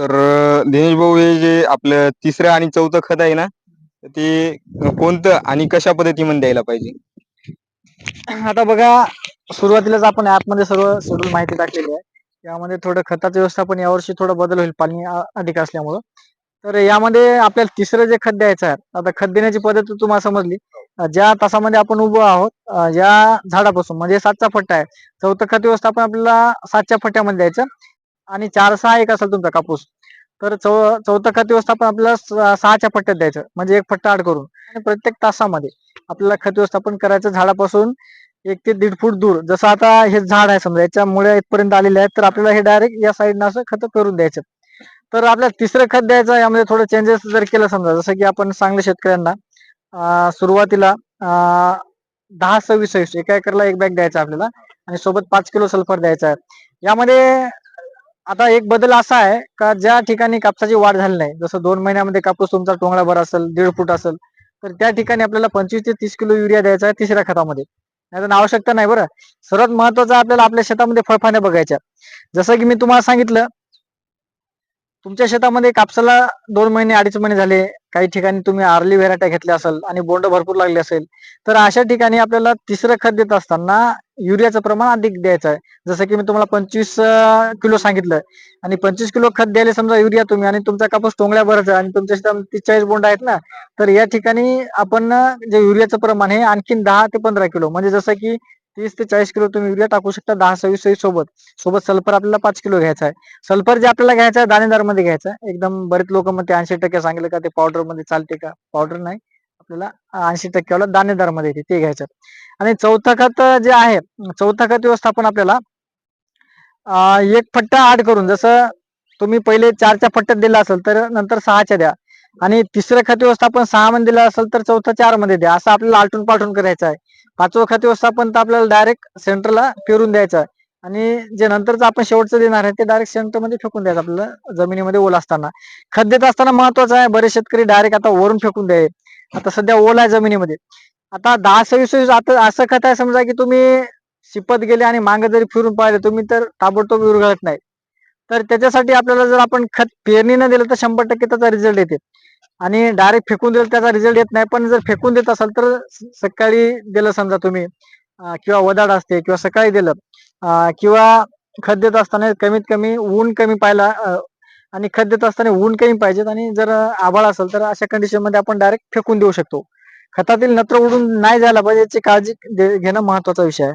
तर दिनेश भाऊ हे जे आपलं तिसरं आणि चौथं खत आहे ना ते कोणतं आणि कशा पद्धतीमध्ये द्यायला पाहिजे? आता बघा सुरुवातीलाच आपण मध्ये सर्व शेड्यूल माहिती टाकलेली आहे. यामध्ये थोडं खताचं व्यवस्थापन यावर्षी थोडं बदल होईल पाणी अधिक असल्यामुळं. तर यामध्ये आपल्याला तिसरं जे खत द्यायचं आहे आता खत देण्याची पद्धत तुम्हाला समजली. ज्या तासामध्ये आपण उभं आहोत या झाडापासून म्हणजे सातचा फट्टा आहे चौथं खत व्यवस्थापन आपल्याला सातच्या फट्ट्यामध्ये द्यायचं. आणि चार सहा एक असेल तुमचा कापूस. तर चौ चौथं खत व्यवस्थापन आपल्याला सहाच्या पट्ट्यात द्यायचं. म्हणजे एक पट्टा आड करून. आणि प्रत्येक तासामध्ये आपल्याला खत व्यवस्थापन करायचं झाडापासून एक ते दीड फूट दूर. जसं आता हे झाड आहे समजा याच्या मुळे इथपर्यंत आलेले आहेत तर आपल्याला हे डायरेक्ट या साईडनं असं खत करून द्यायचं. तर आपल्याला तिसरं खत द्यायचं यामध्ये थोडं चेंजेस जर केलं समजा जसं की आपण चांगल्या शेतकऱ्यांना सुरुवातीला दहा सव्वीस सव्वीस एका एकरला एक बॅग द्यायचा आपल्याला. आणि सोबत पाच किलो सल्फर द्यायचा आहे. यामध्ये आता एक बदल असा आहे का ज्या ठिकाणी कापसाची वाढ झाली नाही जसं दोन महिन्यामध्ये कापूस तुमचा टोंगळा भर असेल दीड फूट असेल तर त्या ठिकाणी आपल्याला पंचवीस ते तीस किलो युरिया द्यायचा आहे तिसऱ्या खतामध्ये. नाही आवश्यकता नाही बरं. सर्वात महत्वाचं आपल्याला आपल्या शेतामध्ये फळफाण्या बघायच्या. जसं की मी तुम्हाला सांगितलं तुमच्या शेतामध्ये कापसाला दोन महिने अडीच महिने झाले. काही ठिकाणी तुम्ही आर्ली व्हेरायटी घेतल्या असेल आणि बोंड भरपूर लागले असेल तर अशा ठिकाणी आपल्याला तिसरं खत देत असताना युरियाचं प्रमाण अधिक द्यायचं आहे. जसं की मी तुम्हाला पंचवीस किलो सांगितलं आणि पंचवीस किलो खत द्यायला समजा युरिया तुम्ही आणि तुमचा कापूस टोंगळ्या आहे आणि तुमच्या शेतात तीस चाळीस बोंड आहेत ना तर या ठिकाणी आपण जे युरियाचं प्रमाण हे आणखीन दहा ते पंधरा किलो. म्हणजे जसं की तीस ते चाळीस किलो तुम्ही युरिया टाकू शकता दहा सव्वीस सव्वीस सोबत. सोबत सल्फर आपल्याला पाच किलो घ्यायचा आहे. सल्फर जे आपल्याला घ्यायचं आहे दाणेदारमध्ये घ्यायचं आहे. एकदम बरेच लोक म्हणते ऐंशी टक्के सांगितलं का ते पावडरमध्ये चालते का? पावडर नाही. आपल्याला ऐंशी टक्केवाला दाणेदारमध्ये येते ते घ्यायचं आणि चौथा खत जे आहे चौथा खत व्यवस्थापन आपल्याला एक फट्टा आड करून जसं तुम्ही पहिले चारच्या फट्ट्यात दिला असेल तर नंतर सहाच्या द्या. आणि तिसरं खत व्यवस्थापन सहा मध्ये दिलं असेल तर चौथं चारमध्ये द्या. असं आपल्याला आलटून पालटून करायचं आहे. पाचवं खत व्यवस्थापन तर आपल्याला डायरेक्ट सेंटरला फिरून द्यायचं आहे. आणि जे नंतरच आपण शेवटचं देणार आहे ते डायरेक्ट सेंटरमध्ये फेकून द्यायचं आपल्याला जमिनीमध्ये ओल असताना. खत देत असताना महत्वाचं आहे बरेच शेतकरी डायरेक्ट आता वरून फेकून द्याय आता सध्या ओल आहे जमिनीमध्ये. आता दहा सव्वीस सव्वीस आता असं खत आहे समजा की तुम्ही शिपत गेले आणि मागे जरी फिरून पाहिले तुम्ही तर ताबडतोब विरघळत नाही. तर त्याच्यासाठी आपल्याला जर आपण खत पेरणीनं दिलं तर शंभर टक्के त्याचा रिझल्ट येते. आणि डायरेक्ट फेकून दिलं त्याचा रिझल्ट येत नाही. पण जर फेकून देत असाल तर सकाळी दिलं समजा तुम्ही किंवा वदाड असते किंवा सकाळी दिलं किंवा खत देत असताना कमीत कमी ऊन कमी पाहिला आणि खत देत असताना ऊन कमी पाहिजेत आणि जर आभाळ असेल तर अशा कंडिशनमध्ये आपण डायरेक्ट फेकून देऊ शकतो. खतातील नत्र उडून नाही जायला पाहिजे याची काळजी दे- घेणं महत्त्वाचा विषय आहे.